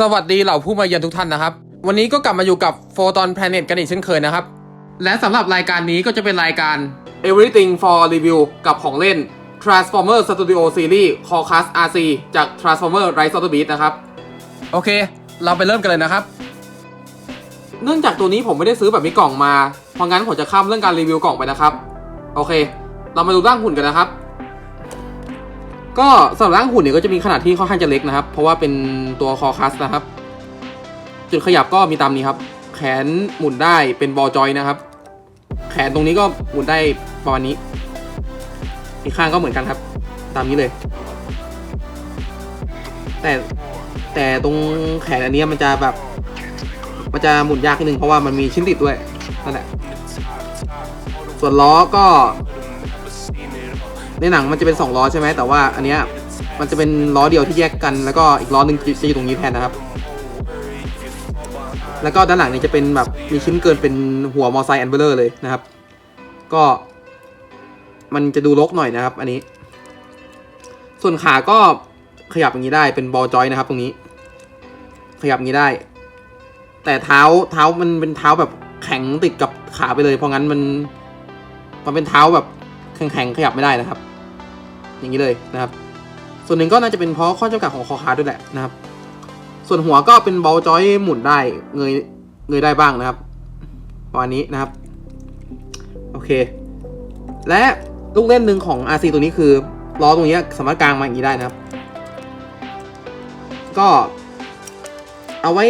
สวัสดีเหล่าผู้มาเยือนทุกท่านนะครับ วันนี้ก็กลับมาอยู่กับ Photon Planet กันอีกเช่นเคยนะครับ และสำหรับรายการนี้ก็จะเป็นรายการ Everything for Review กับของเล่น Transformer Studio Series c o r c a s RC จาก Transformer Rise of the Beast นะครับ โอเค เราไปเริ่มกันเลยนะครับ เนื่องจากตัวนี้ผมไม่ได้ซื้อแบบมีกล่องมา เพราะงั้นผมจะข้ามเรื่องการรีวิวกล่องไปนะครับ โอเค เรามาดูร่างหุ่นกันนะครับ ก็สำหรับร่างหุ่นเนี่ยก็จะมีขนาดที่ค่อนข้างจะเล็กนะครับ เพราะว่าเป็นตัวคอคัสนะครับ จุดขยับก็มีตามนี้ครับ แขนหมุนได้เป็นบอลจอยนะครับ แขนตรงนี้ก็หมุนได้ประมาณนี้ อีกข้างก็เหมือนกันครับ ตามนี้เลย แต่แต่ตรงแขนอันนี้มันจะแบบ มันจะหมุนยากนิดนึงเพราะว่ามันมีชิ้นติดด้วยนั่นแหละส่วนล้อก็ ในหนังมันจะเป็น 2 ล้อใช่ไหมแต่ว่าอันเนี้ยมันจะเป็นล้อเดียวที่แยกกัน แล้วก็อีกล้อหนึ่งจะอยู่ตรงนี้แทนนะครับ แล้วก็ด้านหลังเนี่ยจะเป็นแบบมีชิ้นเกินเป็นหัวมอไซค์แอนเบลเลอร์เลยนะครับ ก็ มันจะดูรกหน่อยนะครับ อันนี้ ส่วนขาก็ขยับอย่างนี้ได้เป็นบอลจอยนะครับ ตรงนี้ ขยับอย่างนี้ได้ แต่เท้าเท้ามันเป็นเท้าแบบแข็งติดกับขาไปเลย เพราะงั้นมันมันเป็นเท้าแบบแข็งๆขยับไม่ได้นะครับ อย่างนี้เลยนะครับ ส่วนหนึ่งก็น่าจะเป็นเพราะข้อจำกัดของคอคาร์ด้วยแหละนะครับ ส่วนหัวก็เป็นบอลจอยหมุนได้เงยเงยได้บ้างนะครับประมาณนี้นะครับ โอเค และลูกเล่นหนึ่งของ RC ตัวนี้คือล้อตรงนี้สามารถกลางมาอย่างนี้ได้นะครับ ก็ เอาไว้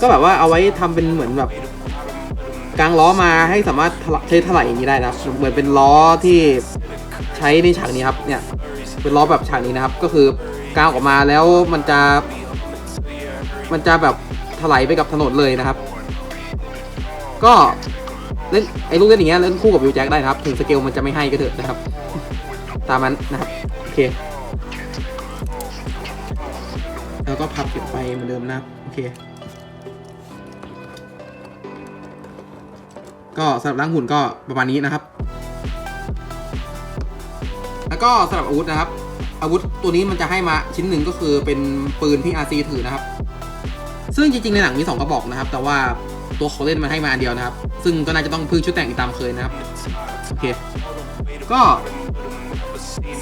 ก็แบบว่าเอาไว้ทำเป็นเหมือนแบบกลางล้อมาให้สามารถใช้ถลายอย่างนี้ได้นะครับเหมือนเป็นล้อที่ ช้ในฉากนี้ครับเนี่ยเป็นล้อแบบฉากนี้นะครับ ก็คือกางออกมาแล้วมันจะ มันจะแบบถลายไปกับถนนเลยนะครับ ก็เล่นไอ้ลูกเล่นอย่างเงี้ยเล่นคู่กับวิวแจ็คได้นะครับ ถึงสเกลมันจะไม่ให้ก็เถอะนะครับ ตามนั้นนะครับโอเค แล้วก็พับเก็บไปเหมือนเดิมนะครับโอเค ก็สำหรับร่างหุ่นก็ประมาณนี้นะครับ แล้วก็สำหรับอาวุธนะครับ อาวุธตัวนี้มันจะให้มาชิ้นหนึ่งก็คือเป็นปืนที่ RC ถือนะครับ ซึ่งจริงๆในหนังมี 2 กระบอกนะครับ แต่ว่าตัวเของเล่นมันให้มาอันเดียวนะครับ ซึ่งก็น่าจะต้องพึ่งชุดแต่งตามเคยนะครับโอเคก็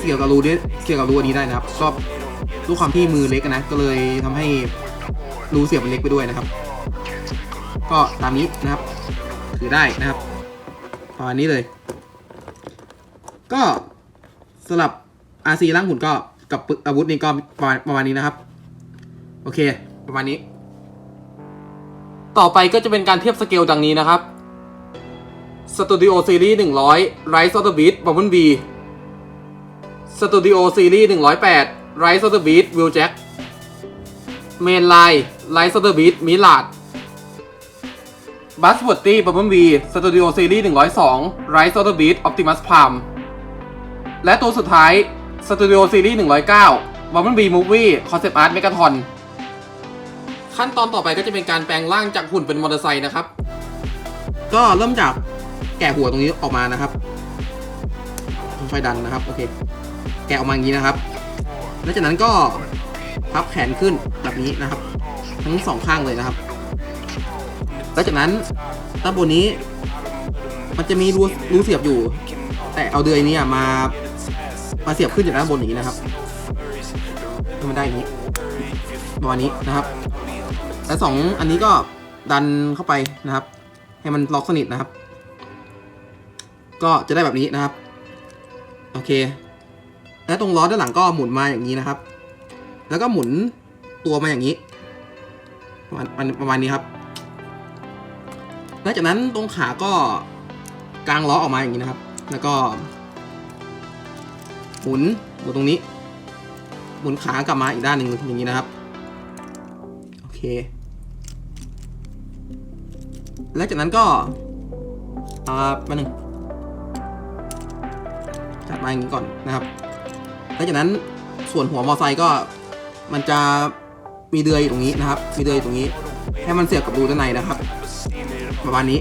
เกี่ยวกับรูนี้เกี่ยวกับรูอันนี้ได้นะครับก็ด้วยความที่มือเล็กนะก็เลยทำให้รูเสียบมันเล็กไปด้วยนะครับ ก็ตามนี้นะครับถือได้นะครับประมาณนี้เลย ก็ สำหรับ RC ร่างหุ่นก็กับอาวุธนี้ก็ประมาณประมาณนี้นะครับ โอเค ประมาณนี้ ต่อไปก็จะเป็นการเทียบสเกลดังนี้นะครับ Studio Series 100 Rise of the Beast Bumble Bee Studio Series 108 Rise of the Beast Wheeljack Mainline Rise of the Beast Mirage บัสวอร์ตี้บับเบิลบีสตูดิโอซีรีส์102 Rise of the Beast Optimus Prime และตัวสุดท้ายสตูดิโอซีรีส์109บับเบิลบีมูฟวี่คอนเซปต์อาร์ตเมกาทอนขั้นตอนต่อไปก็จะเป็นการแปลงร่างจากหุ่นเป็นมอเตอร์ไซค์นะครับ ก็เริ่มจากแกะหัวตรงนี้ออกมานะครับค่อยๆดันนะครับ โอเค แกะออกมาอย่างนี้นะครับ แล้วจากนั้นก็พับแขนขึ้นแบบนี้นะครับ ทั้งสองข้างเลยนะครับ แล้วจากนั้นด้านบนนี้ มันจะมีรูรูเสียบอยู่ แต่เอาเดือยนี้มา มาเสียบขึ้นจากด้านบนอย่างนี้นะครับให้มันได้อย่างนี้ประมาณนี้นะครับแล้วสองอันนี้ก็ดันเข้าไปนะครับ ให้มันล็อกสนิทนะครับ ก็จะได้แบบนี้นะครับ โอเค แล้วตรงล้อด้านหลังก็หมุนมาอย่างนี้นะครับ แล้วก็หมุนตัวมาอย่างนี้ประมาณประมาณนี้ครับหลังจากนั้นตรงขาก็กางล้อออกมาอย่างนี้นะครับ แล้วก็ หมุนหมุนตรงนี้ หมุนขากลับมาอีกด้านหนึ่งอย่างนี้นะครับ โอเค แล้วจากนั้นก็อ่ามาหนึ่งจัดมาอย่างนี้ก่อนนะครับ แล้วจากนั้นส่วนหัวมอไซค์ก็มันจะมีเดือยอยู่ตรงนี้นะครับ มีเดือยอยู่ตรงนี้ ให้มันเสียบกับรูด้านในนะครับ ประมาณนี้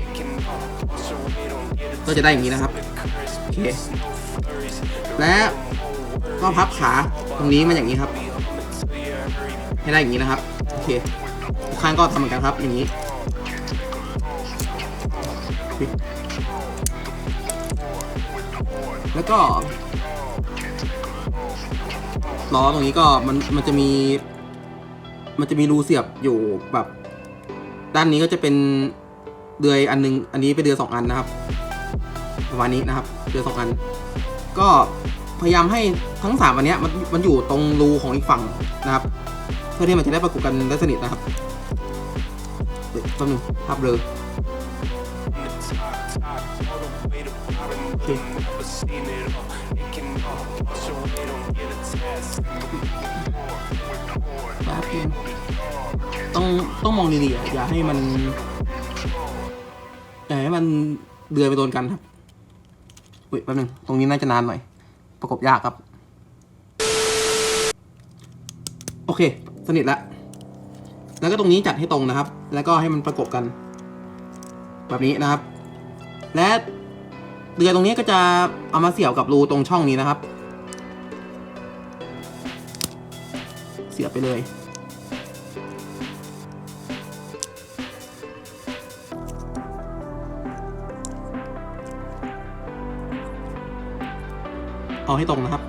ก็จะได้อย่างนี้นะครับ โอเค และก็พับขาตรงนี้มาอย่างนี้ครับ ให้ได้อย่างนี้นะครับเคอีกข้างก็ทำเหมือนกันครับอย่างนี้แล้วก็ล้อตรงนี้ก็มันมันจะมี มันจะมีรูเสียบอยู่แบบ ด้านนี้ก็จะเป็นเดือยอันนึง อันนี้เป็นเดือยสองอันนะครับประมาณนี้นะครับ เดือยสองอัน ก็พยายามให้ทั้งสามอันเนี้ยมันมันอยู่ตรงรูของอีกฝั่งนะครับ เพื่อที่มันจะได้ประกบกันได้สนิทนะครับเดี๋ยวแป๊บนึงภาพเบลอโอเคแป๊บนึงต้องต้องมองดีๆอะอย่าให้มันอย่าให้มันเดือยไปโดนกันครับ เฮ้ยแป๊บนึง ตรงนี้น่าจะนานหน่อย ประกบยากครับ โอเค สนิทแล้ว แล้วก็ตรงนี้จัดให้ตรงนะครับ แล้วก็ให้มันประกบกัน แบบนี้นะครับ และเดือตรงนี้ก็จะเอามาเสียบกับรูตรงช่องนี้นะครับ เสียบไปเลย เอาให้ตรงนะครับ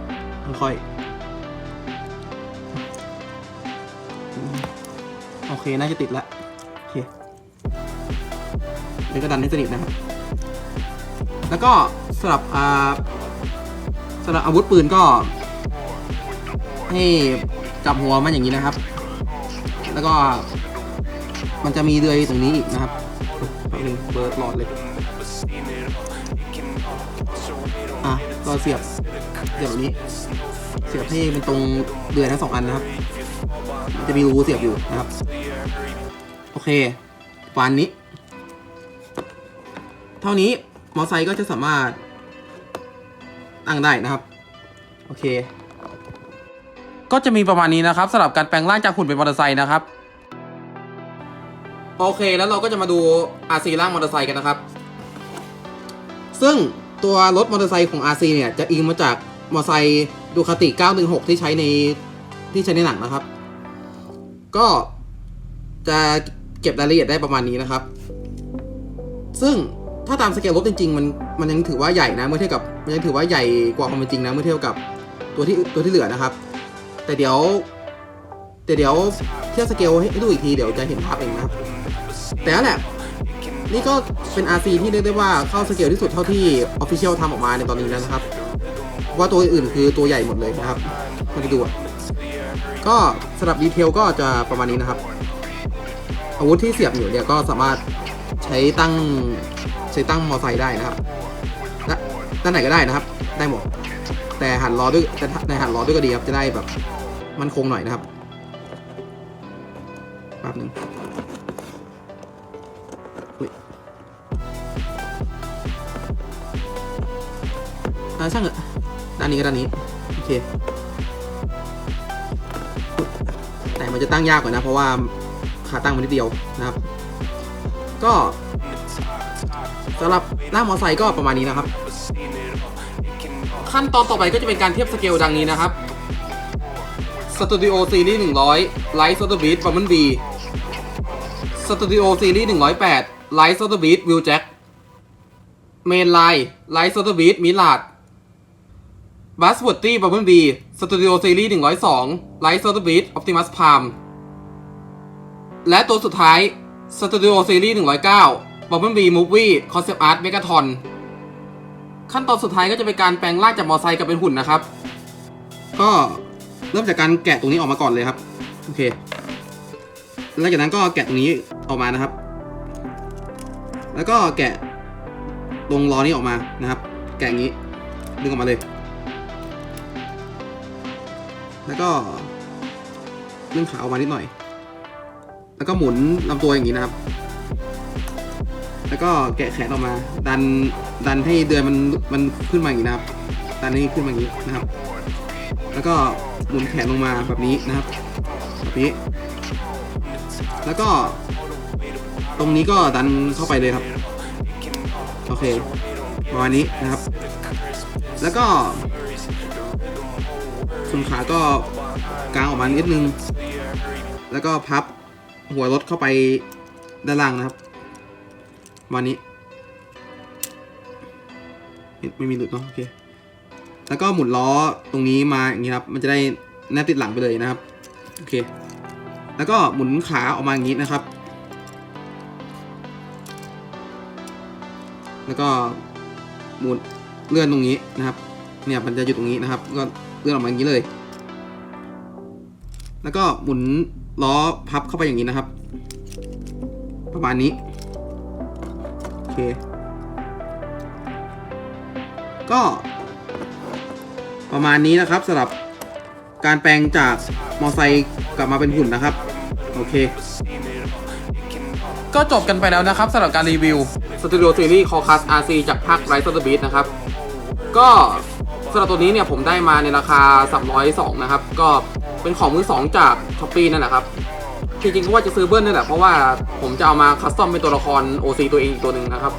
ค่อยๆ โอเค น่าจะติดแล้วโอเคเดี๋ยวก็ดันให้สนิทนะครับ แล้วก็สำหรับอ่าสำหรับอาวุธปืนก็ ให้จับหัวมันอย่างนี้นะครับ แล้วก็มันจะมีเดือยตรงนี้อีกนะครับแป๊บนึงเบิร์ดหลอดเลย อะก็เสียบ เสียบแบบนี้ เสียบให้เป็นตรงเดือยทั้งสองอันนะครับ จะมีรูเสียบอยู่นะครับ โอเคปานนี้ เท่านี้มอไซค์ก็จะสามารถตั้งได้นะครับ โอเค ก็จะมีประมาณนี้นะครับสำหรับการแปลงร่างจากหุ่นเป็นมอเตอร์ไซค์นะครับโอเคแล้วเราก็จะมาดู RC ร่างมอเตอร์ไซค์กันนะครับ ซึ่งตัวรถมอเตอร์ไซค์ของ RC เนี่ยจะอิงมาจาก มอไซค์ดูคาติ 916 ที่ใช้ในที่ใช้ในหนังนะครับ ก็จะเก็บรายละเอียดได้ประมาณนี้นะครับ ซึ่งถ้าตามสเกลรถจริงๆ มันมันยังถือว่าใหญ่นะเมื่อเทียบกับมันยังถือว่าใหญ่กว่าความเป็นจริงนะเมื่อเทียบกับตัวที่ตัวที่เหลือนะครับ แต่เดี๋ยว แต่เดี๋ยวเทียบสเกลให้ดูอีกทีเดี๋ยวจะเห็นภาพเองนะครับ แต่นั่นแหละนี่ก็เป็น RC ที่เรียกได้ว่าเข้าสเกลที่สุดเท่าที่ Official ทำออกมาในตอนนี้แล้วนะครับ ว่าตัวอื่นคือตัวใหญ่หมดเลยนะครับมาดูก็สำหรับดีเทลก็จะประมาณนี้นะครับ อาวุธที่เสียบอยู่เนี่ยก็สามารถใช้ตั้งใช้ตั้งมอไซค์ได้นะครับด้านไหนก็ได้นะครับ ได้หมด แต่หันล้อด้วยแต่ในหันล้อด้วยก็ดีครับจะได้แบบมันคงหน่อยนะครับแป๊บหนึงอ่าช่างเถอะ ด้านนี้ก็ด้านนี้ โอเค แต่มันจะตั้งยากกว่านะ เพราะว่าขาตั้งมันนิดเดียวนะครับ ก็สำหรับหน้ามอไซค์ก็ประมาณนี้นะครับ ขั้นตอนต่อไปก็จะเป็นการเทียบสเกลดังนี้นะครับ Studio Series 100 Light s o t o Beat b u m b l e Bee Studio Series 108 Light s o t o Beat Wheeljack Main Line Light s o t o Beat Mirage b u z z w o r d y Bumble Bee Studio Series 102 Light s o t o Beat Optimus Prime และตัวสุดท้าย Studio Series 109 Bumble Bee Movie Concept Art Megaton ขั้นตอนสุดท้ายก็จะเป็นการแปลงร่างจากมอไซค์กลับเป็นหุ่นนะครับ ก็เริ่มจากการแกะตรงนี้ออกมาก่อนเลยครับ โอเค หลังจากนั้นก็แกะตรงนี้ออกมานะครับ แล้วก็แกะตรงล้อนี้ออกมานะครับ แกะอย่างนี้ ดึงออกมาเลย แล้วก็เลื่อนขาออกมานิดหน่อย แล้วก็หมุนลำตัวอย่างนี้นะครับ แล้วก็แกะแขนออกมา ดันดันให้เดือยมันมันขึ้นมาอย่างนี้นะครับ ดันให้ขึ้นมาอย่างนี้นะครับ แล้วก็หมุนแขนลงมาแบบนี้นะครับแบบนี้ แล้วก็ ตรงนี้ก็ดันเข้าไปเลยครับ โอเคประมาณนี้นะครับ แล้วก็ ส่วนขาก็กางออกมานิดนึง แล้วก็พับหัวรถเข้าไปด้านล่างนะครับวันนี้ ไม่มีหลุดเนาะโอเคแล้วก็หมุนล้อตรงนี้มาอย่างนี้ครับ มันจะได้แนบติดหลังไปเลยนะครับ โอเค แล้วก็หมุนขาออกมาอย่างนี้นะครับ แล้วก็หมุนเลื่อนตรงนี้นะครับ เนี่ยมันจะอยู่ตรงนี้นะครับ ก็ เลื่อนออกมาอย่างนี้เลย แล้วก็หมุนล้อพับเข้าไปอย่างนี้นะครับ ประมาณนี้โอเคก็ประมาณนี้นะครับสำหรับการแปลงจากมอไซค์กลับมาเป็นหุ่นนะครับ โอเค ก็จบกันไปแล้วนะครับสำหรับการรีวิว Studio Series c o c u s RC จากภาค Rise of the Beast นะครับ ก็ สำหรับตัวนี้เนี่ยผมได้มาในราคา 302 นะครับ ก็เป็นของมือ2จาก s h อ p e e นั่นแหละครับ จริงๆก็ว่าจะซื้อเบิ้ลนี่แหละเพราะว่าผมจะเอามาคัสตอมเป็นตัวละคร OC ตัวเองอีกตัวหนึ่งนะครับ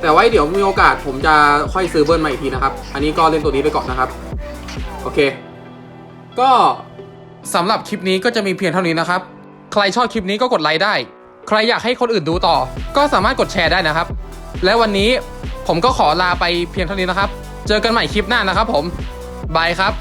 แต่ไว้เดี๋ยวมีโอกาสผมจะค่อยซื้อเบิ้ลมาอีกทีนะครับ อันนี้ก็เล่นตัวนี้ไปก่อนนะครับ โอเค ก็สำหรับคลิปนี้ก็จะมีเพียงเท่านี้นะครับ ใครชอบคลิปนี้ก็กดไลค์ได้ ใครอยากให้คนอื่นดูต่อ ก็สามารถกดแชร์ได้นะครับ และวันนี้ผมก็ขอลาไปเพียงเท่านี้นะครับ เจอกันใหม่คลิปหน้านะครับผมบายครับ